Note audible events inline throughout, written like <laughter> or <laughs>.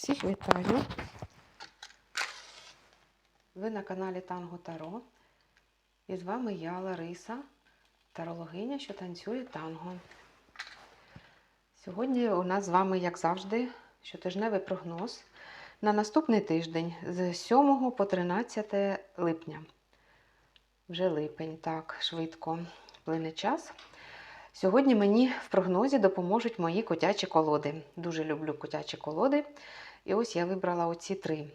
Всіх вітаю. Ви на каналі Танго Таро. І з вами я, Лариса, тарологиня, що танцює танго. Сьогодні у нас з вами, як завжди, щотижневий прогноз на наступний тиждень з 7 по 13 липня. Вже липень, так, швидко плине час. Сьогодні мені в прогнозі допоможуть мої котячі колоди. Дуже люблю котячі колоди. І ось я вибрала оці три.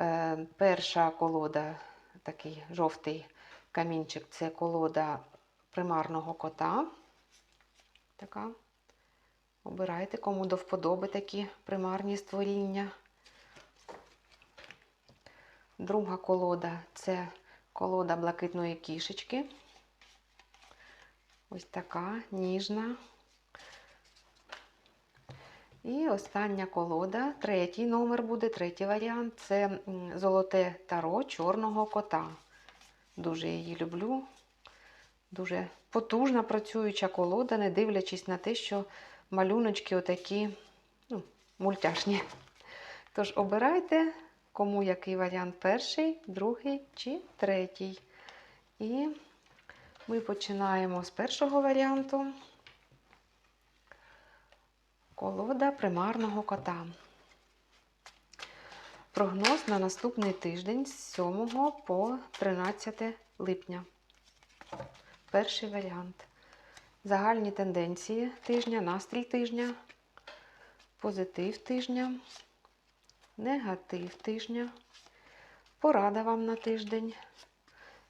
Е, перша колода, такий жовтий камінчик, це колода примарного кота. Така. Обирайте, кому до вподоби такі примарні створіння. Друга колода це колода блакитної кішечки. Ось така ніжна. І остання колода, третій номер буде, третій варіант це золоте таро чорного кота. Дуже її люблю. Дуже потужна працююча колода, не дивлячись на те, що малюночки отакі ну, мультяшні. <laughs> Тож обирайте, кому який варіант перший, другий чи третій. І ми починаємо з першого варіанту. Колода примарного кота. Прогноз на наступний тиждень з 7 по 13 липня. Перший варіант. Загальні тенденції тижня, настрій тижня, позитив тижня, негатив тижня, порада вам на тиждень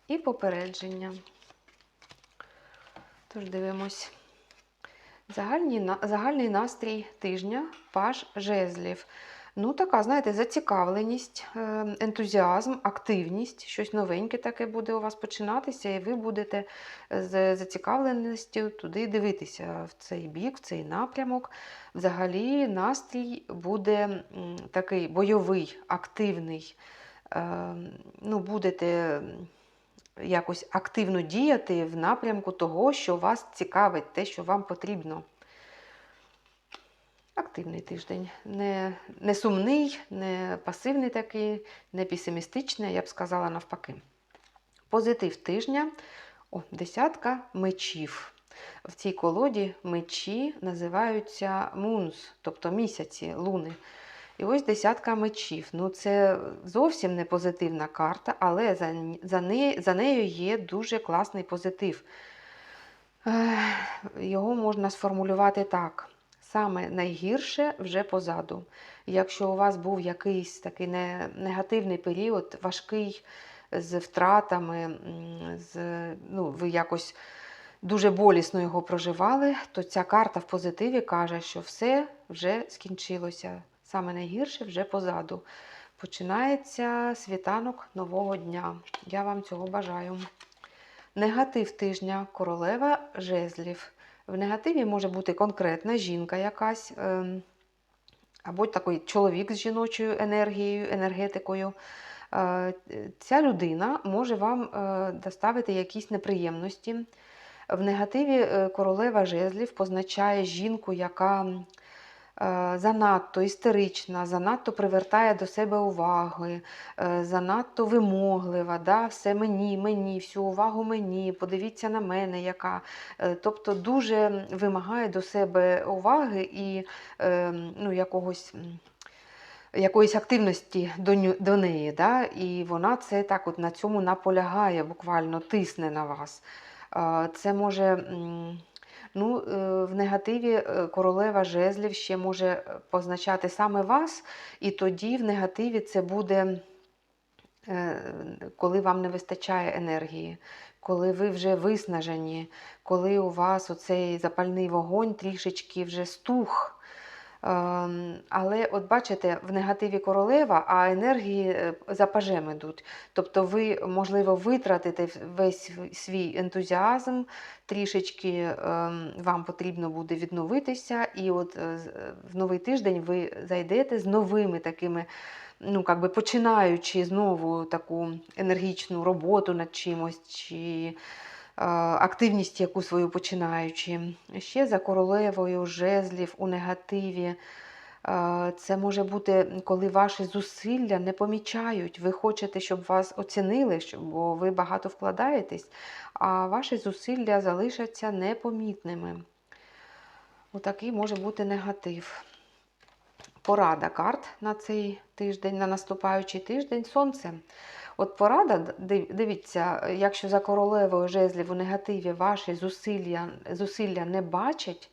і попередження. Тож дивимось. Загальний, загальний настрій тижня паш жезлів. Ну, така, знаєте, зацікавленість, е, ентузіазм, активність, щось новеньке таке буде у вас починатися, і ви будете з зацікавленістю туди дивитися в цей бік, в цей напрямок. Взагалі, настрій буде такий бойовий, активний. Е, Ну, будете якось активно діяти в напрямку того, що вас цікавить, те, що вам потрібно. Активний тиждень. Не, не сумний, не пасивний такий, не песимістичний, я б сказала навпаки. Позитив тижня. О, десятка мечів. В цій колоді мечі називаються мунс, тобто місяці, луни. І ось десятка мечів. Ну, це зовсім не позитивна карта, але за, за, нею, за нею є дуже класний позитив. Його можна сформулювати так. Саме найгірше вже позаду. Якщо у вас був якийсь такий не, негативний період, важкий з втратами, з, ну, ви якось дуже болісно його проживали, то ця карта в позитиві каже, що все вже скінчилося. Саме найгірше вже позаду. Починається світанок нового дня. Я вам цього бажаю. Негатив тижня королева жезлів. В негативі може бути конкретна жінка якась, ем, або такий чоловік з жіночою енергією, енергетикою. Е, Ця людина може вам е, доставити якісь неприємності. В негативі е, королева жезлів позначає жінку, яка занадто істерична, занадто привертає до себе уваги, е, занадто вимоглива, да? все мені, мені, всю увагу мені, подивіться на мене, яка. Е, Тобто дуже вимагає до себе уваги і е, ну, якогось. Якоїсь активності до, до неї, да? і вона це так от на цьому наполягає, буквально тисне на вас. Це може ну, е, в негативі е, королева жезлів ще може позначати саме вас, і тоді в негативі це буде, е, коли вам не вистачає енергії, коли ви вже виснажені, коли у вас оцей запальний вогонь трішечки вже стух. Ем, Але от бачите, в негативі королева, а енергії е, за пажем ідуть. Тобто ви, можливо, витратите весь свій ентузіазм, трішечки ем, вам потрібно буде відновитися, і от е, в новий тиждень ви зайдете з новими такими, ну, как би починаючи знову таку енергічну роботу над чимось. чи активність яку свою починаючи. Ще за королевою жезлів у негативі Е, Це може бути, коли ваші зусилля не помічають. Ви хочете, щоб вас оцінили, бо ви багато вкладаєтесь, а ваші зусилля залишаться непомітними. Отакий може бути негатив. Порада карт на цей тиждень, на наступаючий тиждень сонце. От порада, дивіться, якщо за королевою жезлів у негативі ваші зусилля, зусилля не бачать,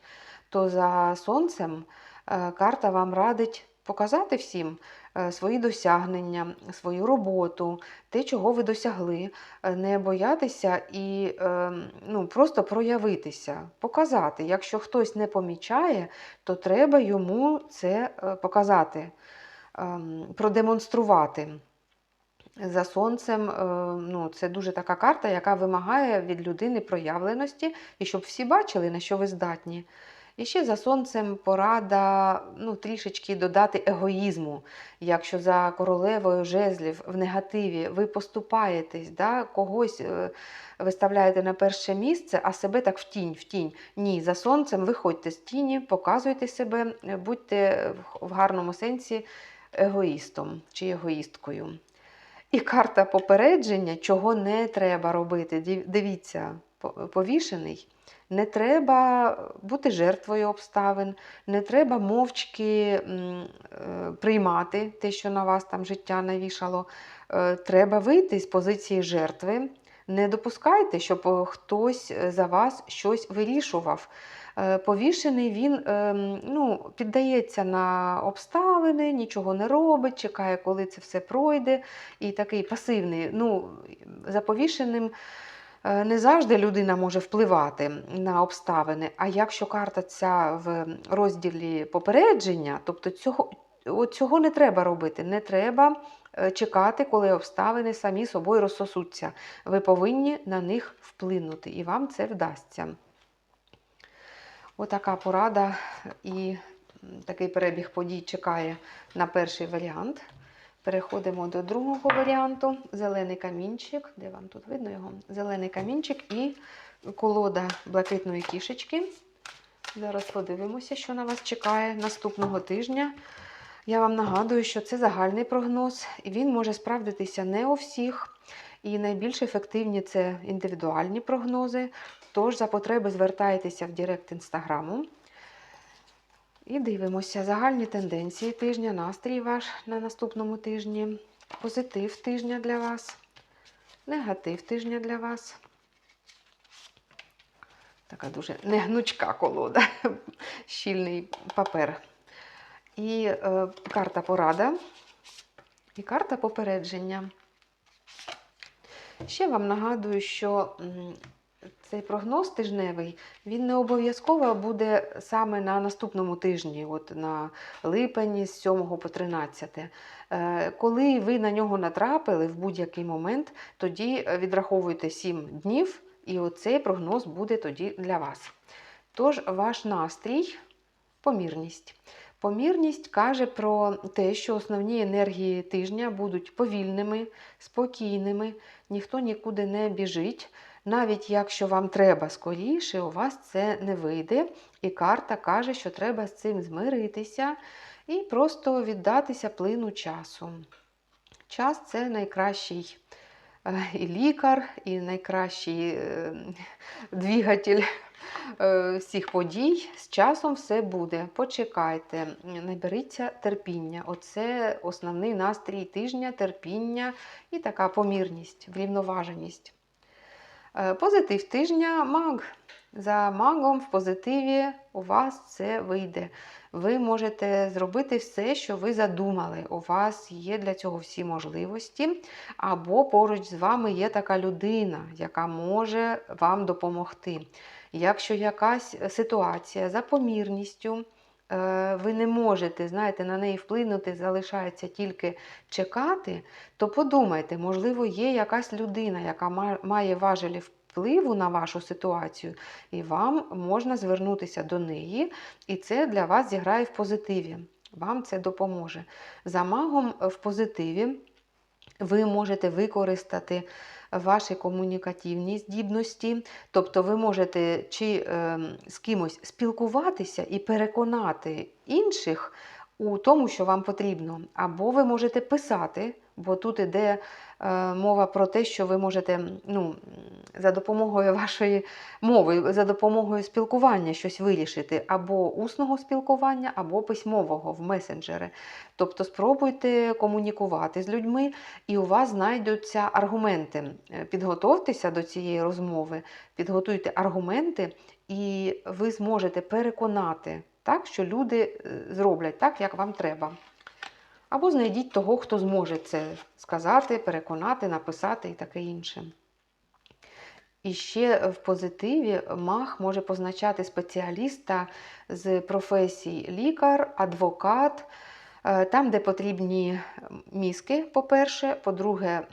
то за сонцем е, карта вам радить показати всім е, свої досягнення, свою роботу, те, чого ви досягли, е, не боятися і е, ну, просто проявитися, показати. Якщо хтось не помічає, то треба йому це показати, ем, продемонструвати. За сонцем, ну, це дуже така карта, яка вимагає від людини проявленості, і щоб всі бачили, на що ви здатні. І ще за сонцем порада ну, трішечки додати егоїзму. Якщо за королевою жезлів в негативі ви поступаєтесь, да, когось е, виставляєте на перше місце, а себе так в тінь, в тінь. Ні, за сонцем виходьте з тіні, показуйте себе, будьте в гарному сенсі егоїстом чи егоїсткою. І карта попередження, чого не треба робити. Дивіться, повішений. Не треба бути жертвою обставин, не треба мовчки е, приймати те, що на вас там життя навішало. Е, Треба вийти з позиції жертви. Не допускайте, щоб е, хтось за вас щось вирішував. Повішений він ну, піддається на обставини, нічого не робить, чекає, коли це все пройде. І такий пасивний. Ну, за повішеним не завжди людина може впливати на обставини. А якщо карта ця в розділі попередження, тобто цього, цього не треба робити. Не треба е, чекати, коли обставини самі собою розсосуться. Ви повинні на них вплинути, і вам це вдасться. Отака порада і такий перебіг подій чекає на перший варіант. Переходимо до другого варіанту. Зелений камінчик. Де вам тут видно його? Зелений камінчик і колода блакитної кішечки. Зараз подивимося, що на вас чекає наступного тижня. Я вам нагадую, що це загальний прогноз, і він може справдитися не у всіх. І найбільш ефективні це індивідуальні прогнози. Тож за потреби звертайтеся в Директ інстаграму. І дивимося загальні тенденції тижня, настрій ваш на наступному тижні, позитив тижня для вас, негатив тижня для вас. Така дуже негнучка колода, <laughs> щільний папер. І е, карта порада, і карта попередження. Ще вам нагадую, що цей прогноз тижневий, він не обов'язково буде саме на наступному тижні, от на липені з 7 по 13. Е, Коли ви на нього натрапили в будь-який момент, тоді е, відраховуйте 7 днів, і оцей прогноз буде тоді для вас. Тож, ваш настрій помірність. Помірність каже про те, що основні енергії тижня будуть повільними, спокійними, ніхто нікуди не біжить. Навіть якщо вам треба скоріше, у вас це не вийде. І карта каже, що треба з цим змиритися і просто віддатися плину часу. Час це найкращий е, і лікар, і найкращий е, двигатель е, всіх подій. З часом все буде. Почекайте, наберіться терпіння. Оце основний настрій тижня, терпіння і така помірність, врівноваженість. Е, Позитив тижня маг. За магом в позитиві у вас це вийде. Ви можете зробити все, що ви задумали. У вас є для цього всі можливості, або поруч з вами є така людина, яка може вам допомогти. Якщо якась ситуація за помірністю, ви не можете, знаєте, на неї вплинути, залишається тільки чекати, то подумайте, можливо, є якась людина, яка має важелі впливу на вашу ситуацію, і вам можна звернутися до неї, і це для вас зіграє в позитиві. Вам це допоможе. За магом в позитиві ви можете використати ваші комунікативні здібності, тобто ви можете чи е, з кимось спілкуватися і переконати інших у тому, що вам потрібно. Або ви можете писати, бо тут іде мова про те, що ви можете ну, за допомогою вашої мови, за допомогою спілкування щось вирішити, або усного спілкування, або письмового в месенджери. Тобто спробуйте комунікувати з людьми, і у вас знайдуться аргументи. Е, Підготовтеся до цієї розмови, підготуйте аргументи, і ви зможете переконати так, що люди е, зроблять так, як вам треба. Або знайдіть того, хто зможе це сказати, переконати, написати і таке інше. І ще в позитиві мах може позначати спеціаліста з професій лікар, адвокат, е, там, де потрібні мізки, по-перше, по-друге,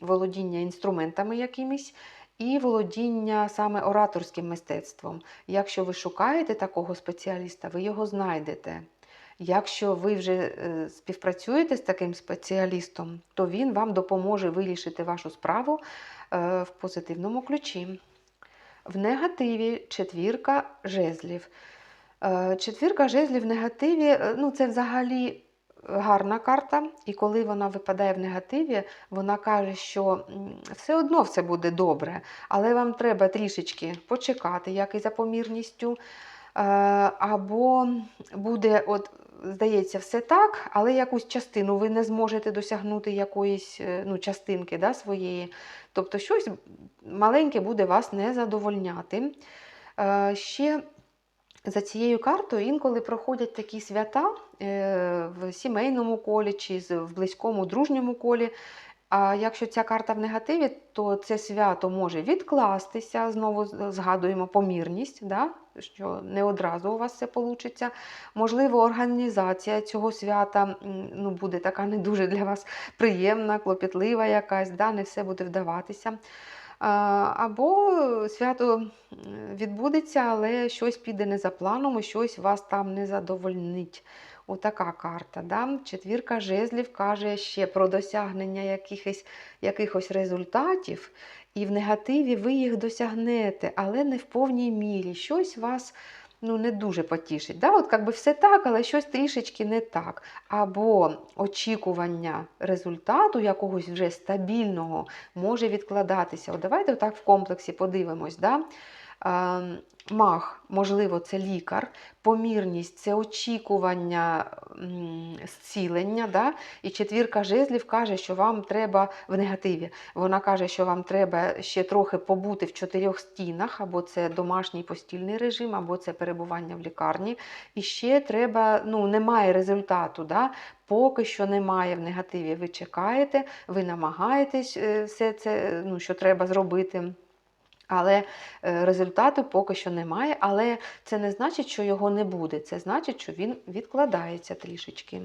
володіння інструментами якимись, і володіння саме ораторським мистецтвом. Якщо ви шукаєте такого спеціаліста, ви його знайдете. Якщо ви вже е, співпрацюєте з таким спеціалістом, то він вам допоможе вирішити вашу справу е, в позитивному ключі. В негативі четвірка жезлів. Е, Четвірка жезлів в негативі ну, це взагалі гарна карта, і коли вона випадає в негативі, вона каже, що все одно все буде добре, але вам треба трішечки почекати, як і за помірністю. Або буде, от, здається, все так, але якусь частину ви не зможете досягнути якоїсь е, ну, частинки да, своєї. Тобто щось маленьке буде вас не задовольняти. Е, Ще за цією картою інколи проходять такі свята е, в сімейному колі чи в близькому дружньому колі. А якщо ця карта в негативі, то це свято може відкластися. Знову згадуємо помірність, да? що не одразу у вас все вийде. Можливо, організація цього свята ну, буде така не дуже для вас приємна, клопітлива якась, да? не все буде вдаватися. Або свято відбудеться, але щось піде не за планом, і щось вас там не задовольнить. Отака карта. Да? Четвірка жезлів каже ще про досягнення якихось, якихось результатів, і в негативі ви їх досягнете, але не в повній мірі. Щось вас ну, не дуже потішить. Да? От якби все так, але щось трішечки не так. Або очікування результату якогось вже стабільного може відкладатися. От давайте отак в комплексі подивимось. Да? Ем, Мах, можливо, це лікар, помірність це очікування зцілення. Да? І четвірка жезлів каже, що вам треба в негативі. Вона каже, що вам треба ще трохи побути в чотирьох стінах, або це домашній постільний режим, або це перебування в лікарні. І ще треба, ну, немає результату. Да? Поки що немає в негативі. Ви чекаєте, ви намагаєтесь е, все це, ну, що треба зробити. Але е, результату поки що немає. Але це не значить, що його не буде. Це значить, що він відкладається трішечки.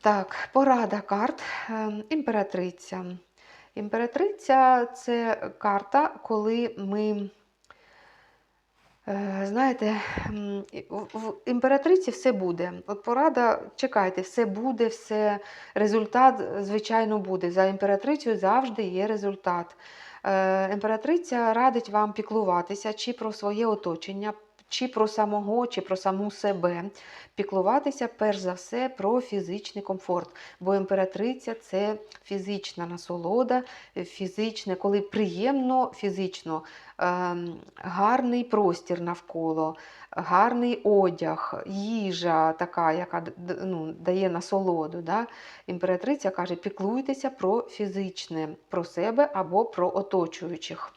Так, порада карт. Ем, Імператриця. Імператриця це карта, коли ми. Е, Знаєте, в імператриці все буде. От порада, чекайте, все буде, все результат, звичайно, буде. За імператрицею завжди є результат. Е, Імператриця радить вам піклуватися чи про своє оточення, чи про самого, чи про саму себе. Піклуватися перш за все про фізичний комфорт. Бо імператриця це фізична насолода, фізичне, коли приємно фізично, ем, гарний простір навколо, гарний одяг, їжа така, яка ну, дає насолоду. Да? Імператриця каже, піклуйтеся про фізичне, про себе або про оточуючих.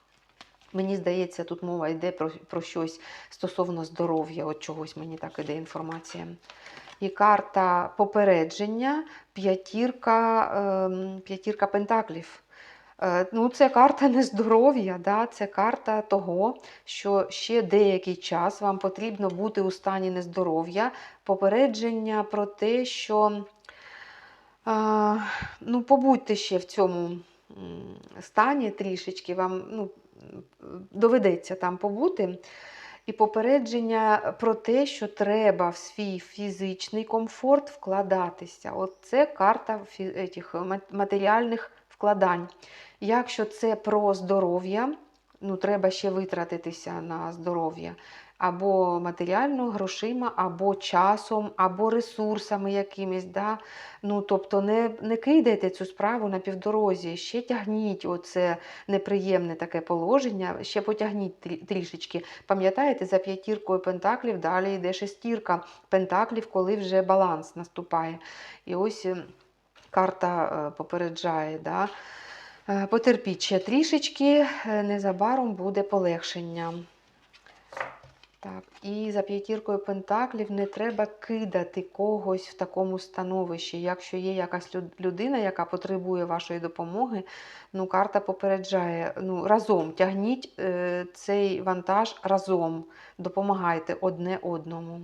Мені здається, тут мова йде про, про щось стосовно здоров'я, от чогось мені так іде інформація. І карта попередження, п'ятірка, ем, п'ятірка пентаклів. Е, Ну, це карта нездоров'я, да? це карта того, що ще деякий час вам потрібно бути у стані нездоров'я, попередження про те, що а, ну, побудьте ще в цьому стані трішечки, вам ну, доведеться там побути. І попередження про те, що треба в свій фізичний комфорт вкладатися. От це карта фі- матеріальних вкладань. Якщо це про здоров'я, ну треба ще витратитися на здоров'я. Або матеріально, грошима, або часом, або ресурсами якимись. Да? Ну, тобто не, не кидайте цю справу на півдорозі, ще тягніть оце неприємне таке положення, ще потягніть трішечки. Пам'ятаєте, за п'ятіркою пентаклів далі йде шестірка пентаклів, коли вже баланс наступає. І ось е, карта е, попереджає. Да? Е, Потерпіть ще трішечки, е, незабаром буде полегшення. Так, і за п'ятіркою пентаклів не треба кидати когось в такому становищі. Якщо є якась людина, яка потребує вашої допомоги, ну карта попереджає. Ну, разом тягніть е, цей вантаж разом, допомагайте одне одному.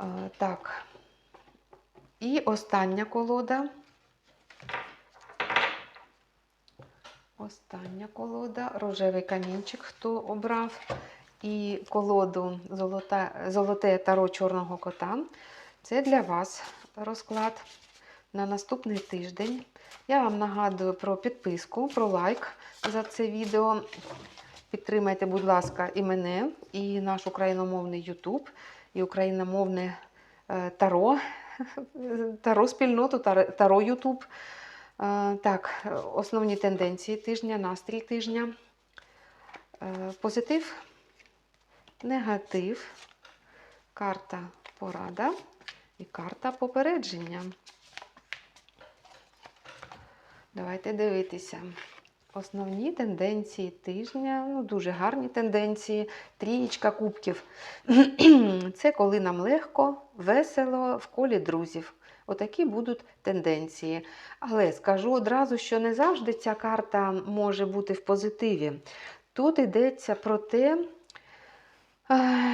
Е, так. І остання колода. Остання колода, рожевий камінчик, хто обрав. І колоду золота, Золоте таро чорного кота. Це для вас розклад на наступний тиждень. Я вам нагадую про підписку, про лайк за це відео. Підтримайте, будь ласка, і мене, і наш україномовний YouTube, і україномовне е, таро, <laughs> таро спільноту, таро YouTube. Е, Так, основні тенденції тижня, настрій тижня. Е, Позитив, негатив, карта порада і карта попередження. Давайте дивитися. Основні тенденції тижня, ну дуже гарні тенденції, трієчка кубків. <clears throat> Це коли нам легко, весело в колі друзів. Отакі будуть тенденції. Але скажу одразу, що не завжди ця карта може бути в позитиві. Тут йдеться про те,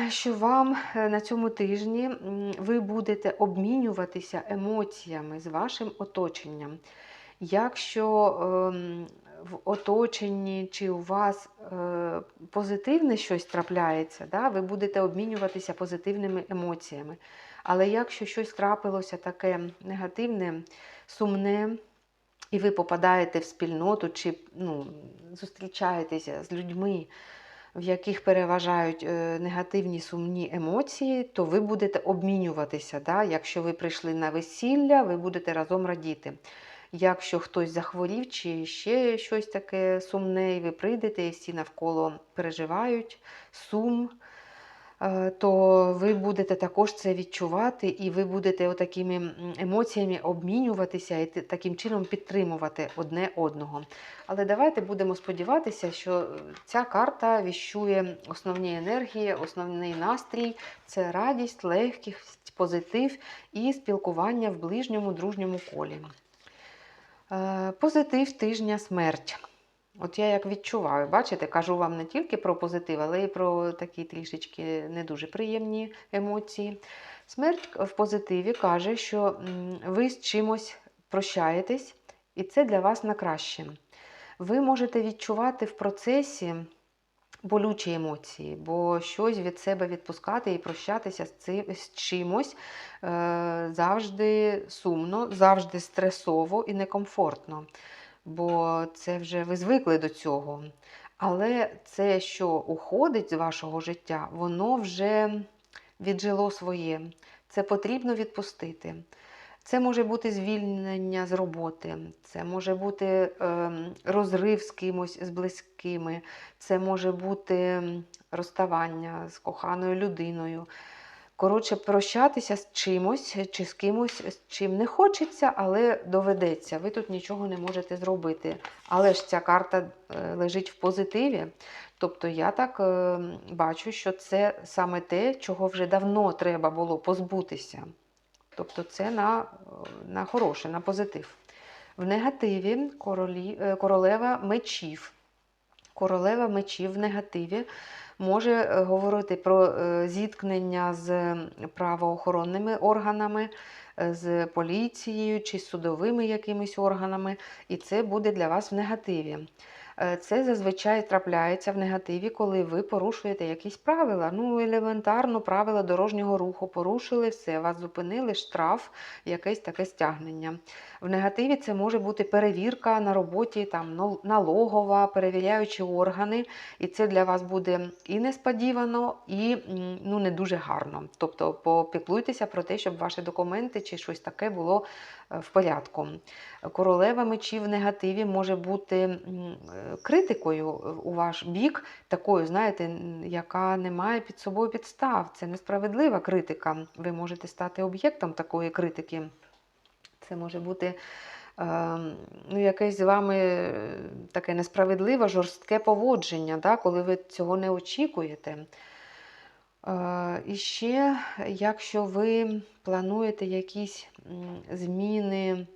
що вам е, на цьому тижні ви будете обмінюватися емоціями з вашим оточенням. Якщо ем, в оточенні чи у вас е, позитивне щось трапляється, да, ви будете обмінюватися позитивними емоціями. Але якщо щось трапилося таке негативне, сумне, і ви попадаєте в спільноту чи ну, зустрічаєтеся з людьми, в яких переважають е, негативні сумні емоції, то ви будете обмінюватися. Да? Якщо ви прийшли на весілля, ви будете разом радіти. Якщо хтось захворів чи ще щось таке сумне, і ви прийдете, і всі навколо переживають сум, то ви будете також це відчувати, і ви будете отакими м, емоціями обмінюватися і таким чином підтримувати одне одного. Але давайте будемо сподіватися, що е, ця карта віщує основні енергії, основний настрій це радість, легкість, позитив і спілкування в ближньому дружньому колі. Е, Позитив тижня смерть. От я як відчуваю, бачите, кажу вам не тільки про позитив, але й про такі трішечки не дуже приємні емоції. Смерть в позитиві каже, що ви з чимось прощаєтесь, і це для вас на краще. Ви можете відчувати в процесі болючі емоції, бо щось від себе відпускати і прощатися з, цим, з чимось е, завжди сумно, завжди стресово і некомфортно. Бо це вже ви звикли до цього. Але це, що уходить з вашого життя, воно вже віджило своє. Це потрібно відпустити. Це може бути звільнення з роботи, це може бути ем, розрив з кимось з близькими, це може бути розставання з коханою людиною. Коротше, прощатися з чимось чи з кимось, з чим не хочеться, але доведеться. Ви тут нічого не можете зробити. Але ж ця карта е, лежить в позитиві. Тобто я так е, бачу, що це саме те, чого вже давно треба було позбутися. Тобто це на, е, на хороше, на позитив. В негативі королі, королева мечів. Королева мечів в негативі може е, говорити про е, зіткнення з правоохоронними органами, е, з поліцією чи судовими якимись органами, і це буде для вас в негативі. Е, Це зазвичай трапляється в негативі, коли ви порушуєте якісь правила. Ну, елементарно, правила дорожнього руху порушили все, вас зупинили, штраф, якесь таке стягнення. В негативі це може бути перевірка на роботі, там налогова, перевіряючі органи, і це для вас буде і несподівано, і ну, не дуже гарно. Тобто попіклуйтеся про те, щоб ваші документи чи щось таке було в порядку. Королева мечів в негативі може бути е, критикою у ваш бік, такою, знаєте, яка не має під собою підстав. Це несправедлива критика. Ви можете стати об'єктом такої критики. Це може бути е, ну, якесь з вами е, таке несправедливе, жорстке поводження, да, коли ви цього не очікуєте. І ще, якщо ви плануєте якісь зміни,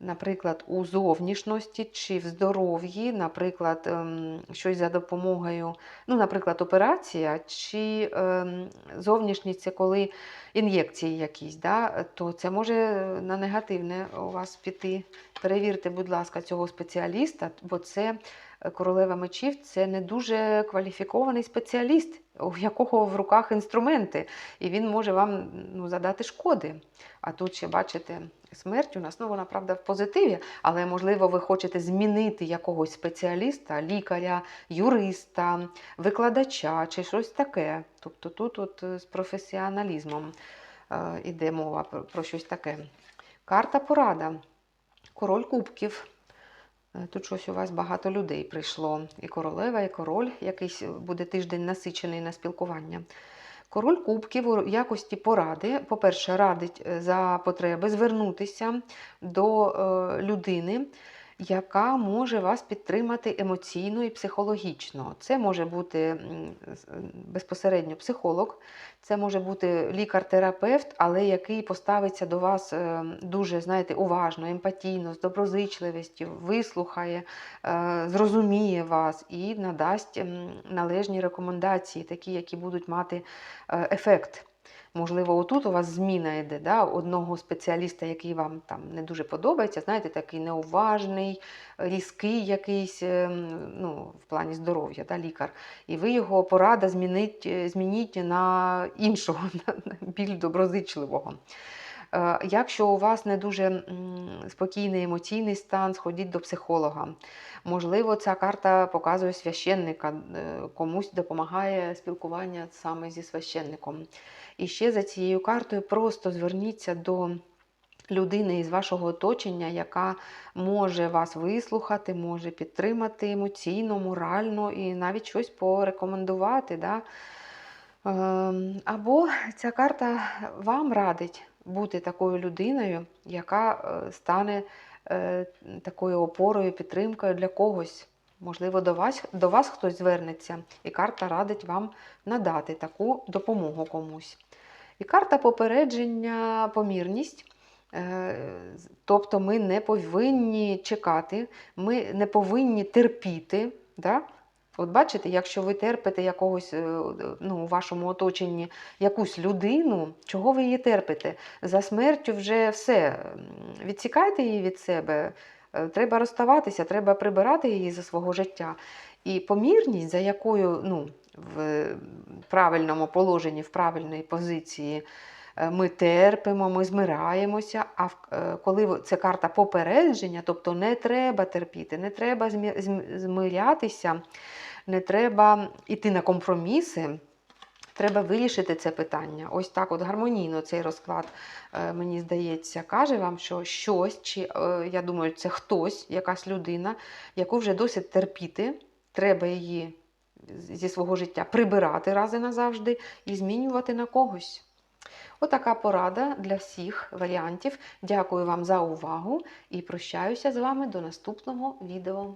наприклад, у зовнішності чи в здоров'ї, наприклад, ем, щось за допомогою, ну, наприклад, операція, чи ем, зовнішність це коли ін'єкції якісь, да, то це може на негативне у вас піти. Перевірте, будь ласка, цього спеціаліста, бо це королева мечів це не дуже кваліфікований спеціаліст, у якого в руках інструменти, і він може вам ну, задати шкоди. А тут ще бачите смерть у нас, ну вона правда в позитиві, але можливо ви хочете змінити якогось спеціаліста, лікаря, юриста, викладача чи щось таке. Тобто тут от е, з професіоналізмом е, іде мова про щось таке. Карта порада. Король кубків. Е, Тут щось у вас багато людей прийшло. І королева, і король, якийсь буде тиждень насичений на спілкування. Король кубків у якості поради, по-перше, радить е, за потреби звернутися до е, людини, яка може вас підтримати емоційно і психологічно. Це може бути безпосередньо психолог, це може бути лікар-терапевт, але який поставиться до вас е, дуже, знаєте, уважно, емпатійно, з доброзичливістю, вислухає, е, зрозуміє вас і надасть належні рекомендації, такі, які будуть мати е, ефект. Можливо, отут у вас зміна йде да, одного спеціаліста, який вам там не дуже подобається, знаєте, такий неуважний, різкий якийсь ем, ну, в плані здоров'я, да, лікар. І ви його порада змінить, е, змініть на іншого, <laughs> на більш доброзичливого. Е, Якщо у вас не дуже спокійний емоційний стан, сходіть до психолога. Можливо, ця карта показує священника, е, комусь допомагає спілкування саме зі священником. І ще за цією картою просто зверніться до людини із вашого оточення, яка може вас вислухати, може підтримати емоційно, морально і навіть щось порекомендувати. Да? Ем, Або ця карта вам радить бути такою людиною, яка е, стане такою опорою, підтримкою для когось. Можливо, до вас, до вас хтось звернеться, і карта радить вам надати таку допомогу комусь. І карта попередження, помірність. Е, Тобто ми не повинні чекати, ми не повинні терпіти. Да? От бачите, якщо ви терпите якогось е, ну, у вашому оточенні якусь людину, чого ви її терпите? За смертю вже все. Відсікайте її від себе. Е, Треба розставатися, треба прибирати її за свого життя. І помірність, за якою ну, в правильному положенні, в правильній позиції ми терпимо, ми змираємося. А е, коли це карта попередження, тобто не треба терпіти, не треба змирятися, не треба йти на компроміси. Треба вирішити це питання. Ось так, от гармонійно цей розклад, е, мені здається, каже вам, що щось, чи е, я думаю, це хтось, якась людина, яку вже досить терпіти, треба її зі свого життя прибирати раз і назавжди і змінювати на когось. Отака порада для всіх варіантів. Дякую вам за увагу і прощаюся з вами до наступного відео.